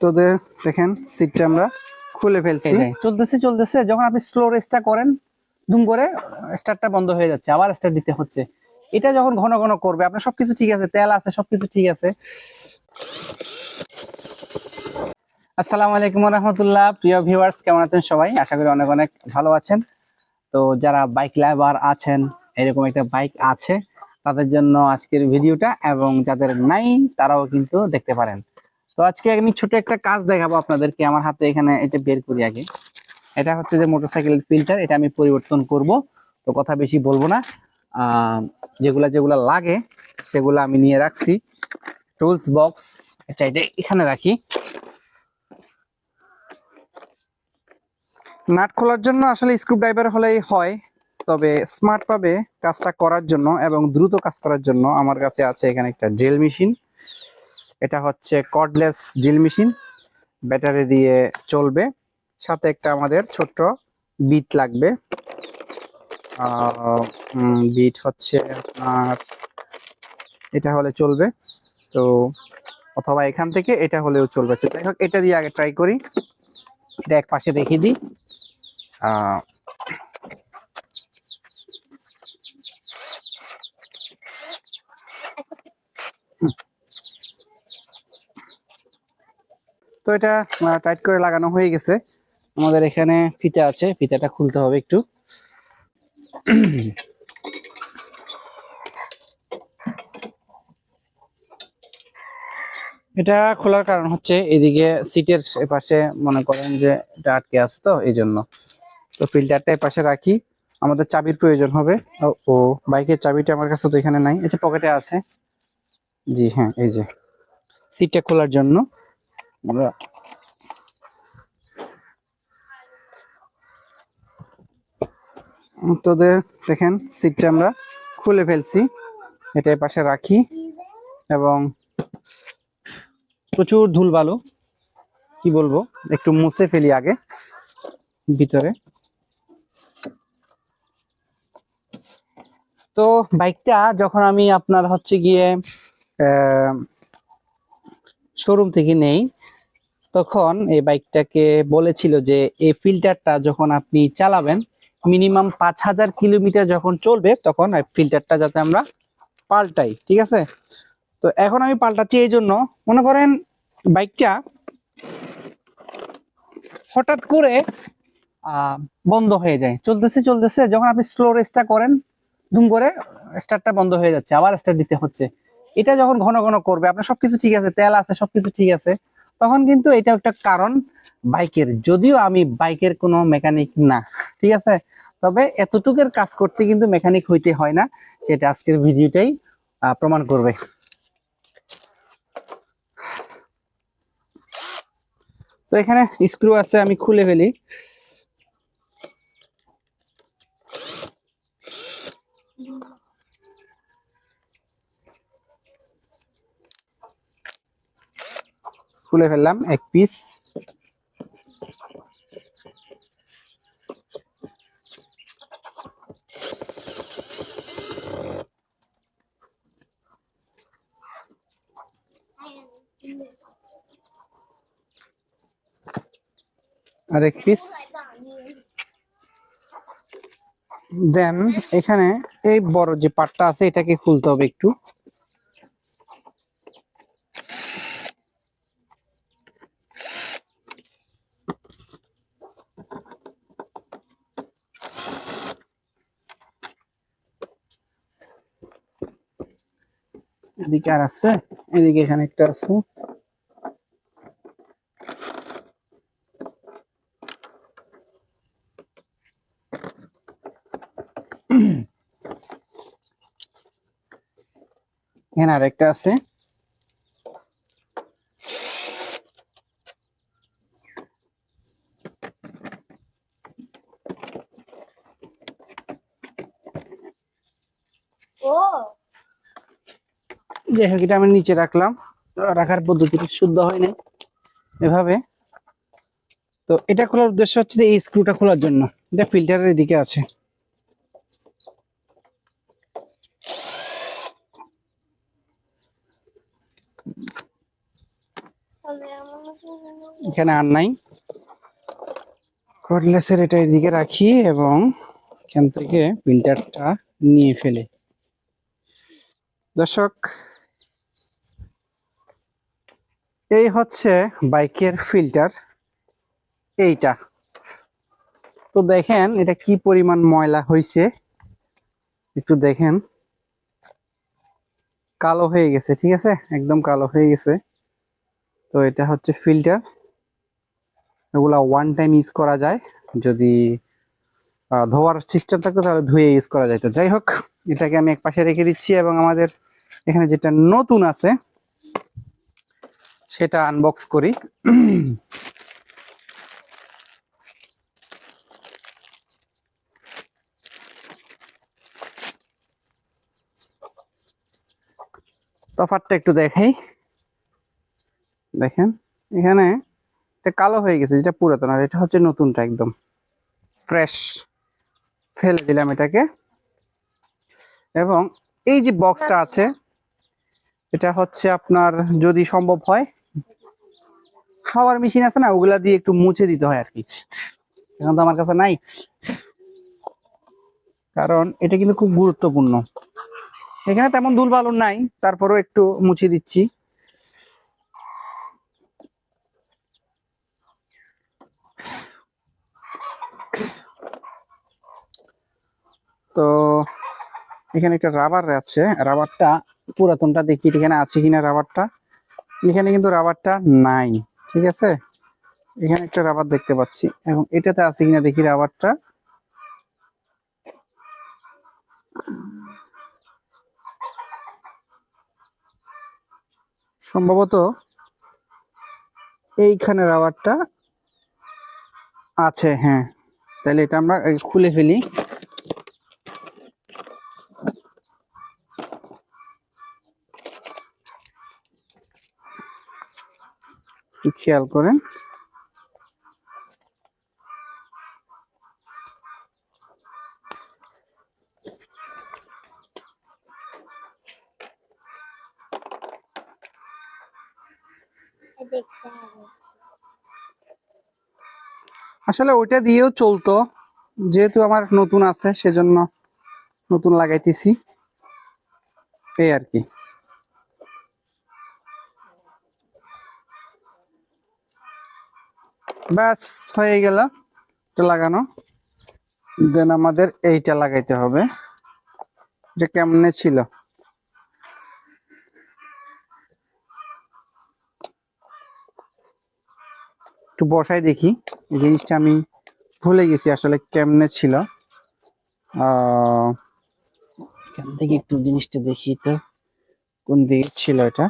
তো দে- দেখেন সিটটা আমরা খুলে ফেলছি। চলতেছে চলতেছে। যখন আপনি স্লো রেসটা করেন, দুম করে স্টার্টটা বন্ধ হয়ে যাচ্ছে। আবার স্টার্ট দিতে হচ্ছে। এটা যখন ঘন ঘন করবে, আপনার সবকিছু ঠিক আছে, তেল আছে, সবকিছু ঠিক আছে। আসসালামু আলাইকুম রহমতুল্লাহ প্রিয় ভিউয়ার্স কেমন আছেন সবাই? আশা করি অনেক অনেক ভালো আছেন। তো যারা বাইক লাইভার আছেন, এরকম একটা বাইক আছে, তাদের জন্য আজকের ভিডিওটা এবং যাদের নাই, তারাও কিন্তু দেখতে পারেন। তো আজকে আমি ছোট একটা কাজ দেখাবো আপনাদেরকে আমার হাতে এখানে এটা বের করি আগে। এটা হচ্ছে যে মোটরসাইকেলের ফিল্টার, এটা আমি পরিবর্তন করব। তো কথা বেশি বলব না। যেগুলা যেগুলা লাগে সেগুলো আমি নিয়ে রাখছি। টুলস বক্স এটা এটা এখানে রাখি। নাট খোলার জন্য আসলে স্ক্রু ড্রাইভার হলেই হয়, তবে স্মার্ট ভাবে কাজটা করার জন্য এবং দ্রুত কাজ করার জন্য আমার কাছে আছে এখানে একটা ড্রিল মেশিন এটা হচ্ছে কর্ডলেস ড্রিল মেশিন ব্যাটারি দিয়ে চলবে। সাথে একটা আমাদের ছোট্ট বিট লাগবে। বিট হচ্ছে আপনার, এটা হলে চলবে। তো অথবা এখান থেকে এটা হলেও চলবে। যাই হোক, এটা দিয়ে আগে ট্রাই করি। এটা এক পাশে রেখে দিই। তো এটা টাইট করে লাগানো হয়ে গেছে। আমাদের এখানে ফিতা আছে, ফিতাটা খুলতে হবে একটু। এটা খোলার কারণ হচ্ছে এদিকে সিটের পাশে মনে করেন যে এটা আটকে আছে তো, এই জন্য। তো ফিল্টারটা পাশে রাখি। আমাদের চাবির প্রয়োজন হবে। ও- বাইকের চাবিটা আমার কাছে তো এখানে নাই। এই যে পকেটে আছে। জি হ্যাঁ এই যে। সিটটা খোলার জন্য। আমরা তো দেখেন সিটটা আমরা খুলে ফেলছি। এটা পাশে রাখি এবং প্রচুর ধুলবালু কি বলব, একটু মুছে ফেলি আগে ভিতরে। তো বাইকটা যখন আমি আপনার হচ্ছে গিয়ে শোরুম থেকে নেই তখন এই বাইকটাকে বলেছিল যে, এই ফিল্টারটা যখন আপনি চালাবেন, মিনিমাম পাঁচ হাজার কিলোমিটার যখন চলবে, তখন ফিল্টারটা যাতে আমরা পাল্টাই। ঠিক আছে? তো এখন আমি পাল্টাচ্ছি এই জন্য। মনে করেন বাইকটা হঠাৎ করে বন্ধ হয়ে যায়। চলতেছে চলতেছে, যখন আপনি স্লো রেসটা করেন, ধুম করে স্টার্টটা বন্ধ হয়ে যাচ্ছে, আবার স্টার্ট দিতে হচ্ছে। এটা যখন ঘন ঘন করবে, আপনার সবকিছু ঠিক আছে, তেল আছে, সবকিছু ঠিক আছে তখন কিন্তু এটা একটা কারণ বাইকের। যদিও আমি বাইকের কোনো মেকানিক না, ঠিক আছে? তবে এতটুকের কাজ করতে কিন্তু মেকানিক হইতে হয় না সেটা আজকের ভিডিওটাই প্রমাণ করবে। তো এখানে স্ক্রু আছে, আমি খুলে ফেলি। খুলে ফেললাম এক পিস আর এক পিস দেন এখানে এই বড় যে পাটটা আছে, এটাকে খুলতে হবে একটু। এদিকে আর আছে এদিকে এখানে একটা আছে। এখানে আরেকটা আছে। ও। যাই হোক, এটা আমি নিচে রাখলাম। রাখার পদ্ধতিটা শুদ্ধ হয় নাই এভাবে। তো এটা খোলার উদ্দেশ্য হচ্ছে যে এই স্ক্রুটা খোলার জন্য। এটা ফিল্টারের এদিকে আছে। এখানে আর নাই। কর্ডলেসের এটা এদিকে রাখি এবং এখান থেকে ফিল্টারটা নিয়ে ফেলি। দর্শক এই হচ্ছে বাইকের ফিল্টার এইটা। তো দেখেন, এটা কি পরিমাণ ময়লা হয়েছে একটু দেখেন। কালো হয়ে গেছে, ঠিক আছে? একদম কালো হয়ে গেছে। তো এটা হচ্ছে ফিল্টার এগুলা ওয়ান টাইম ইউজ করা যায়। যদি ধোয়ার সিস্টেম থাকতো, তাহলে ধুয়ে ইউজ করা যায় তো যাই হোক, এটাকে আমি এক পাশে রেখে দিচ্ছি এবং আমাদের এখানে যেটা নতুন আছে সেটা আনবক্স করি। তফাতটা একটু দেখাই। দেখেন, এখানে এটা কালো হয়ে গেছে, যেটা পুরাতন, আর এটা হচ্ছে নতুনটা একদম। ফ্রেশ ফেলে দিলাম এটাকে। এবং এই যে বক্সটা আছে এটা হচ্ছে আপনার যদি সম্ভব হয় হাওয়ার মেশিন আছে না, ওগুলা দিয়ে একটু মুছে দিতে হয় আর কি এখন তো আমার কাছে নাই। কারণ এটা কিন্তু খুব গুরুত্বপূর্ণ। এখানে তেমন দুল বালুন নাই, তারপরেও একটু মুছে দিচ্ছি। তো, এখানে একটা রাবার আছে রাবারটা পুরাতনটা দেখি, এখানে আছে কিনা রাবারটা? এখানে কিন্তু রাবারটা নাই, ঠিক আছে? এখানে একটা রাবার দেখতে পাচ্ছি, এবং এটাতে আছে কিনা দেখি রাবারটা? সম্ভবত এইখানে রাবারটা আছে হ্যাঁ। তাহলে এটা আমরা খুলে ফেলি একটু খেয়াল করেন। আসলে ওইটা দিয়েও চলতো, যেহেতু আমার নতুন আছে, সেজন্য নতুন লাগাইতেছি। এই আর কি। ব্যাস, হয়ে গেল। এটা লাগানো। দেন আমাদের এইটা লাগাইতে হবে। এটা কেমনে ছিল? একটু বসাই দেখি। এই জিনিসটা আমি ভুলে গেছি আসলে কেমনে ছিল। থেকে একটু জিনিসটা দেখি তো, কোন দিকে ছিল এটা?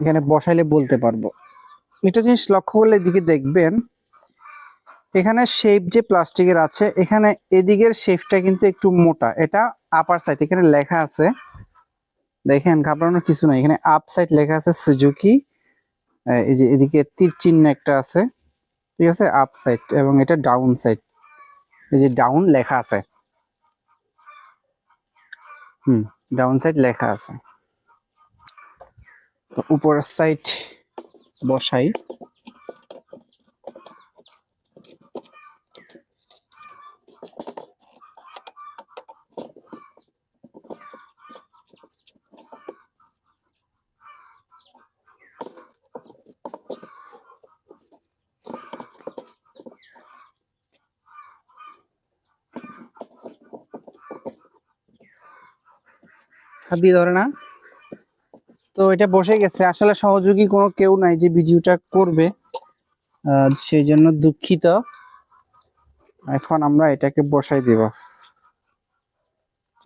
এখানে বসাইলে বলতে পারব। একটা জিনিস লক্ষ্য করলে এদিকে দেখবেন, এখানে শেপ যে প্লাস্টিকের আছে, এখানে এদিকের শেপটা কিন্তু একটু মোটা। এটা আপার সাইড এখানে লেখা আছে। দেখেন, ঘাবড়ানোর কিছু নাই। এখানে আপ সাইড লেখা আছে সুজুকি এই যে এদিকে তীর চিহ্ন একটা আছে। ঠিক আছে? আপ সাইড এবং এটা ডাউন সাইড এই যে ডাউন লেখা আছে। হুম ডাউন সাইড লেখা আছে। তো উপরের সাইড বসাই। হাত দিয়ে ধরে না? তো এটা বসে গেছে। আসলে সহযোগী কোনো কেউ নাই যে ভিডিওটা করবে। সেই জন্য দুঃখিত। এখন আমরা এটাকে বসাই দিব।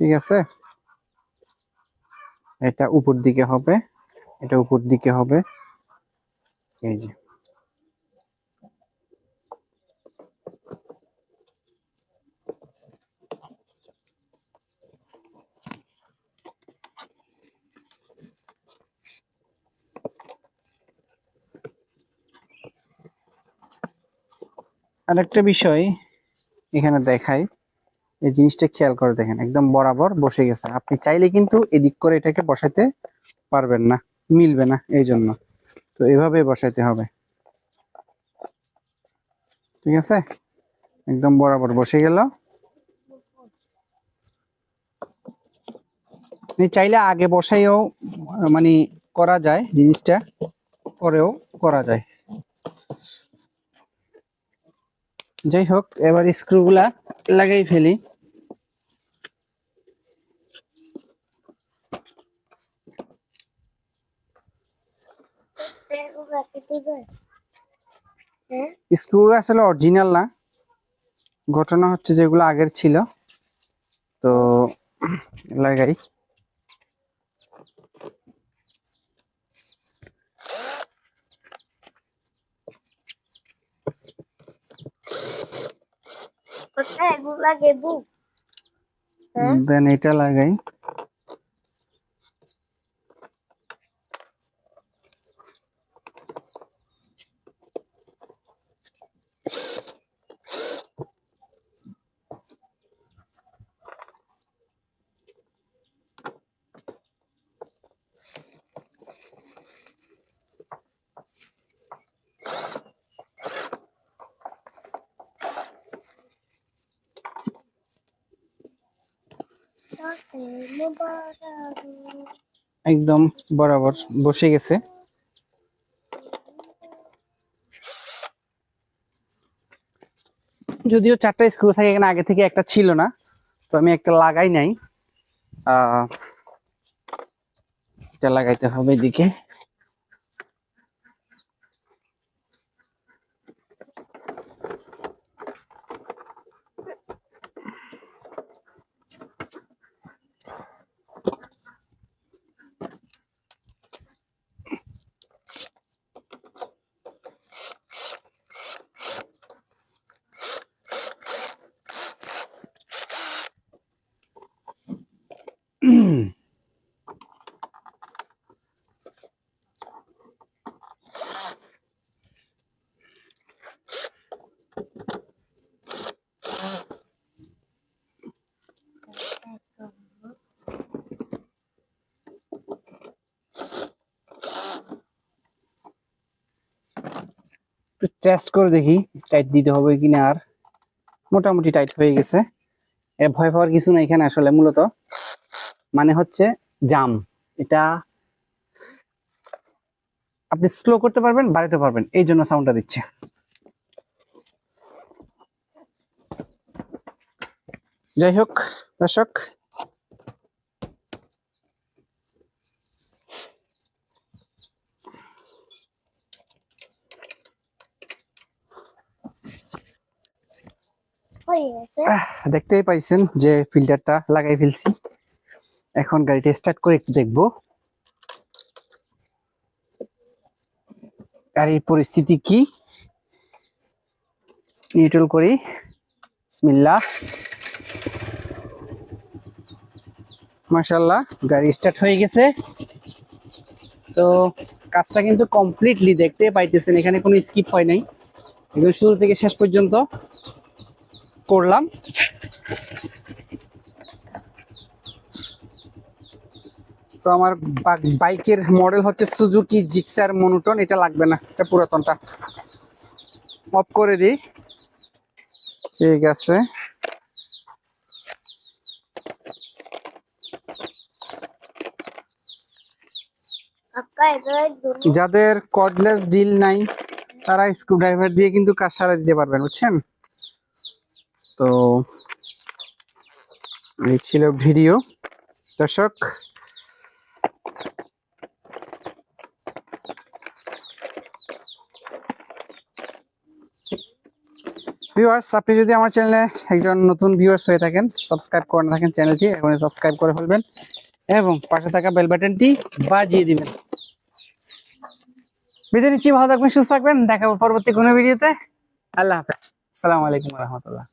ঠিক আছে? এটা উপর দিকে হবে। এটা উপর দিকে হবে। এই যে। আরেকটা বিষয় এখানে দেখাই। এই জিনিসটা খেয়াল করে দেখেন, একদম বরাবর বসে গেছে। আপনি চাইলে কিন্তু এদিক করে এটাকে বসাতে পারবেন না, মিলবে না এই জন্য। তো এভাবে বসাইতে হবে। ঠিক আছে? একদম বরাবর বসে গেল। চাইলে আগে বসাইও মানে করা যায়, জিনিসটা পরেও করা যায়। যাই হোক, এবার স্ক্রুগুলা লাগাই ফেলি। স্ক্রু আসলে অরিজিনাল না। ঘটনা হচ্ছে যেগুলো আগের ছিল। তো লাগাই। কোথায় এগুলা দেবো? দেন এটা লাগাই একদম বরাবর বসে গেছে। যদিও চারটা স্ক্রু থাকে এখানে আগে থেকে একটা ছিল না তো আমি একটা লাগাই নাই। আহ, এটা লাগাইতে হবে এদিকে। টেস্ট করে দেখি টাইট দিতে হবে কিনা আর। মোটামুটি টাইট হয়ে গেছে। এর ভয় পাওয়ার কিছু না এখানে আসলে, মূলত। মানে হচ্ছে জাম। এটা আপনি স্লো করতে পারবেন বাড়াতে পারবেন। এই জন্য সাউন্ডটা দিচ্ছে। যাই হোক দর্শক। দেখতেই পাইছেন যে ফিল্টারটা লাগাই ফেলছি। এখন গাড়িটা স্টার্ট করে একটু দেখব। গাড়ির পরিস্থিতি কি? নিউট্রাল করি। বিসমিল্লাহ। মাশাল্লাহ গাড়ি স্টার্ট হয়ে গেছে। তো কাজটা কিন্তু কমপ্লিটলি দেখতে পাইতেছেন, এখানে কোনো স্কিপ হয় নাই। একদম শুরু থেকে শেষ পর্যন্ত করলাম। তো আমার বাইকের মডেল হচ্ছে সুজুকি জিক্সার মনুটন এটা লাগবে না এটা পুরাতনটা। অফ করে দিই। ঠিক আছে। যাদের কর্ডলেস ডিল নাই তারা স্ক্রুড্রাইভার দিয়ে কিন্তু কাজ সারা দিতে পারবেন বুঝছেন? তো এই ছিল ভিডিও দর্শক ভিউয়ার্স আপনি যদি আমার চ্যানেলে একজন নতুন ভিউয়ার্স হয়ে থাকেন সাবস্ক্রাইব করে না থাকেন চ্যানেলটি এখন সাবস্ক্রাইব করে ফেলবেন এবং পাশে থাকা বেল বাটনটি বাজিয়ে দিবেন। বিদায় নিচ্ছি, ভালো থাকবেন, সুস্থ থাকবেন, দেখা হবে পরবর্তী কোনো ভিডিওতে আল্লাহ হাফেজ। আসসালামু আলাইকুম রহমতুল্লাহ।